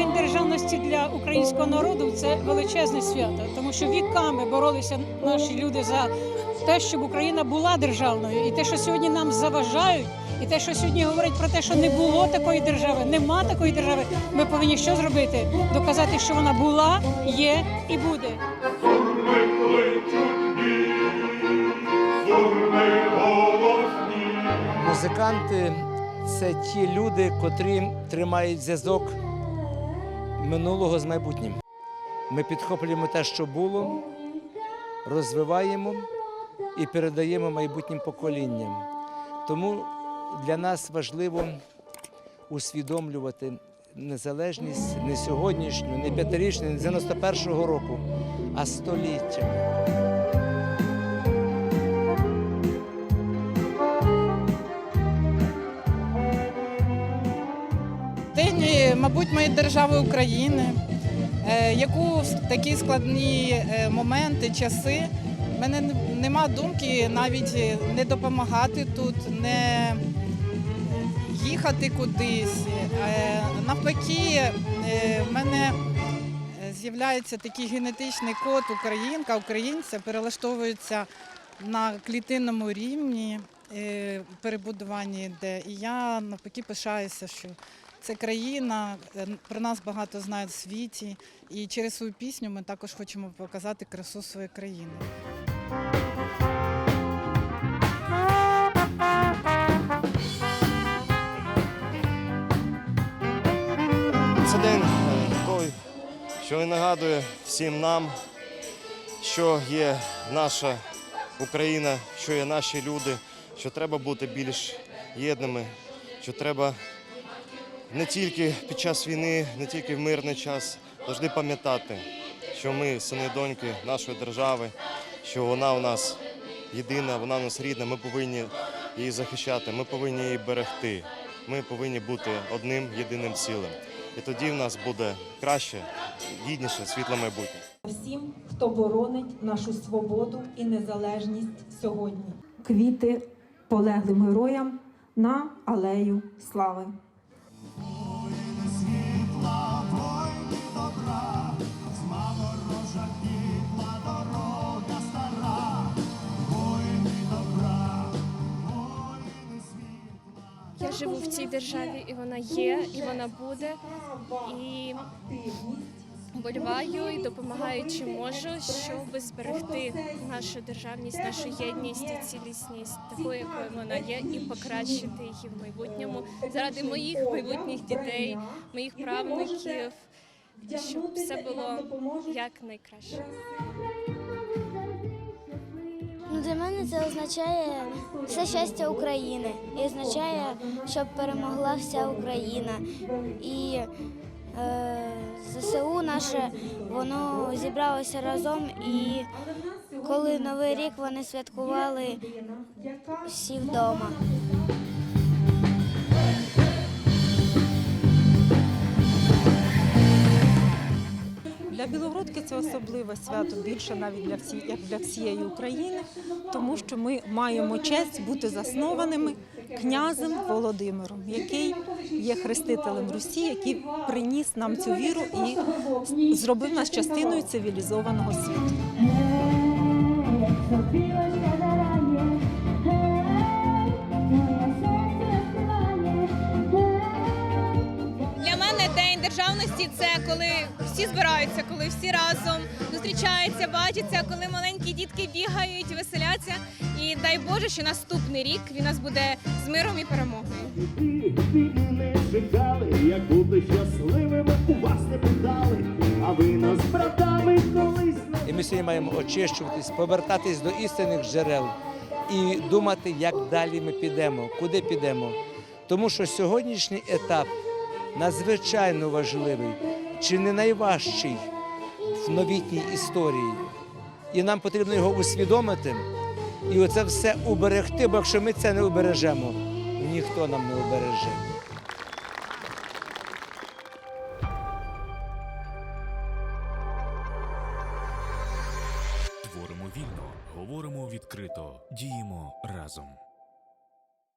державності для українського народу це величезне свято, тому що віками боролися наші люди за те, щоб Україна була державною, і те, що сьогодні нам заважають, і те, що сьогодні говорять про те, що не було такої держави, нема такої держави. Ми повинні що зробити? Доказати, що вона була, є і буде. Музиканти це ті люди, котрі тримають зв'язок минулого з майбутнім. Ми підхоплюємо те, що було, розвиваємо і передаємо майбутнім поколінням. Тому для нас важливо усвідомлювати незалежність не сьогоднішню, не п'ятирічну, не 91-го року, а століттями. День, мабуть, моєї держави України, е, яку в такі складні е, моменти, часи, в мене нема думки навіть е, не допомагати тут, не їхати кудись. Навпаки, в мене з'являється такий генетичний код українка, українця, перелаштовується на клітинному рівні перебудування йде. І я навпаки пишаюся, що це країна, е, про нас багато знають в світі, і через свою пісню ми також хочемо показати красу своєї країни. Це день е, той, що він нагадує всім нам, що є наша Україна, що є наші люди, що треба бути більш єдними, що треба не тільки під час війни, не тільки в мирний час, завжди пам'ятати, що ми сини і доньки нашої держави, що вона у нас єдина, вона у нас рідна, ми повинні її захищати, ми повинні її берегти. Ми повинні бути одним єдиним цілим. І тоді в нас буде краще, гідніше, світле майбутнє. всім, хто боронить нашу свободу і незалежність сьогодні. квіти полеглим героям на алею слави. Живу в цій державі, і вона є, і вона буде. І боліваю і допомагаю, чи можу, щоб зберегти нашу державність, нашу єдність і цілісність, такою, якою вона є, і покращити її в майбутньому заради моїх майбутніх дітей, моїх правнуків, щоб все було як найкраще. Для мене це означає все щастя України і означає, щоб перемогла вся Україна. І е, ЗСУ наше воно зібралося разом. І коли Новий рік вони святкували всі вдома. Для Білогородки це особливе свято більше навіть для всі, як для всієї України, тому що ми маємо честь бути заснованими князем Володимиром, який є хрестителем Русі, який приніс нам цю віру і зробив нас частиною цивілізованого світу. Державності це коли всі збираються, коли всі разом зустрічаються, бачаться, коли маленькі дітки бігають, веселяться. І дай Боже, що наступний рік він нас буде з миром і перемогою. не чекали, як бути щасливими, у вас не питали, а ви нас братами колись І ми сьогодні маємо очищуватись, повертатись до істинних джерел і думати, як далі ми підемо, куди підемо. Тому що сьогоднішній етап надзвичайно важливий, чи не найважчий в новітній історії. І нам потрібно його усвідомити і оце все уберегти, бо якщо ми це не убережемо, ніхто нам не убереже. Творимо вільно, говоримо відкрито, діємо разом.